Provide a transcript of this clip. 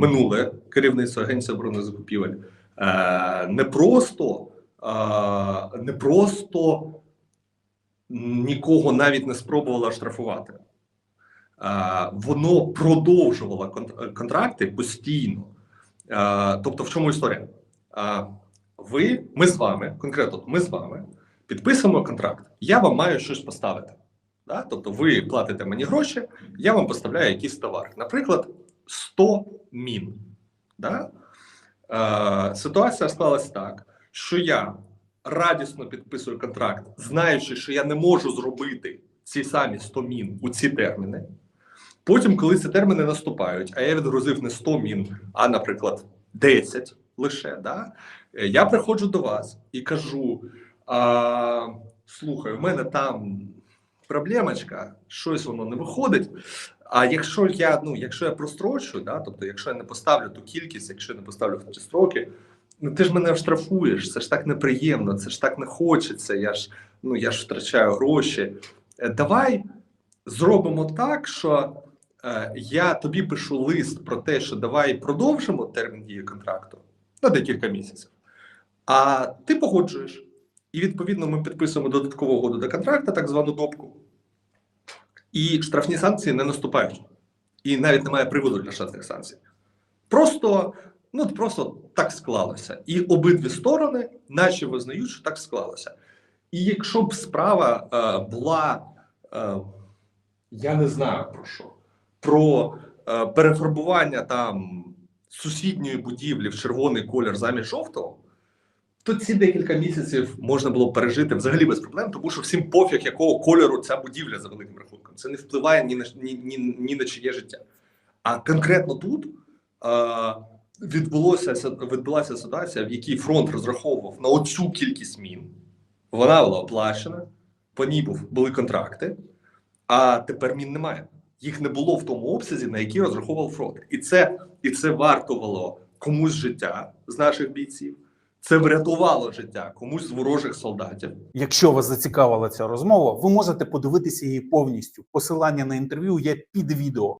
минуле керівництво Агенції оборонних закупівель е, не просто е, не просто нікого навіть не спробувало штрафувати. Е, воно продовжувало контракти постійно. Тобто, в чому історія? Ви, ми з вами, конкретно ми з вами, підписуємо контракт. Я вам маю щось поставити. Тобто, ви платите мені гроші, я вам поставляю якийсь товар. Наприклад, 100 мін. Да? Е, ситуація склалась так, що я радісно підписую контракт, знаючи, що я не можу зробити ці самі 100 мін у ці терміни. Потім, коли ці терміни наступають, а я відгрузив не 100 мін, а, наприклад, 10 лише, да? е, я приходжу до вас і кажу: а, слухай, у мене там проблемочка, щось воно не виходить. А якщо я ну, якщо я прострочу, да, тобто, якщо я не поставлю ту кількість, якщо я не поставлю ті строки, ну ти ж мене штрафуєш, це ж так неприємно, це ж так не хочеться. Я ж ну я ж втрачаю гроші. Е, Давай зробимо так, що е, я тобі пишу лист про те, що давай продовжимо термін дії контракту на декілька місяців. А ти погоджуєш. І відповідно ми підписуємо додаткову угоду до контракту, так звану допку. І штрафні санкції не наступають. І навіть немає приводу для штрафних санкцій. Просто, ну, просто так склалося. І обидві сторони, наче визнають, що так склалося. І якщо б справа е, була, е, я не знаю про що, про е, перефарбування там сусідньої будівлі в червоний колір замість жовтого, то ці декілька місяців можна було пережити взагалі без проблем, тому що всім пофіг, якого кольору ця будівля за великим рахунком. Це не впливає ні на ні, ні, ні на чиє життя. А конкретно тут е, відбулося відбулася ситуація, в якій фронт розраховував на оцю кількість мін. Вона була оплачена, по ній був, були контракти, а тепер мін немає. Їх не було в тому обсязі, на який розраховував фронт. І це, і це вартувало комусь життя з наших бійців. Це врятувало життя комусь з ворожих солдатів. Якщо вас зацікавила ця розмова, ви можете подивитися її повністю. Посилання на інтерв'ю є під відео.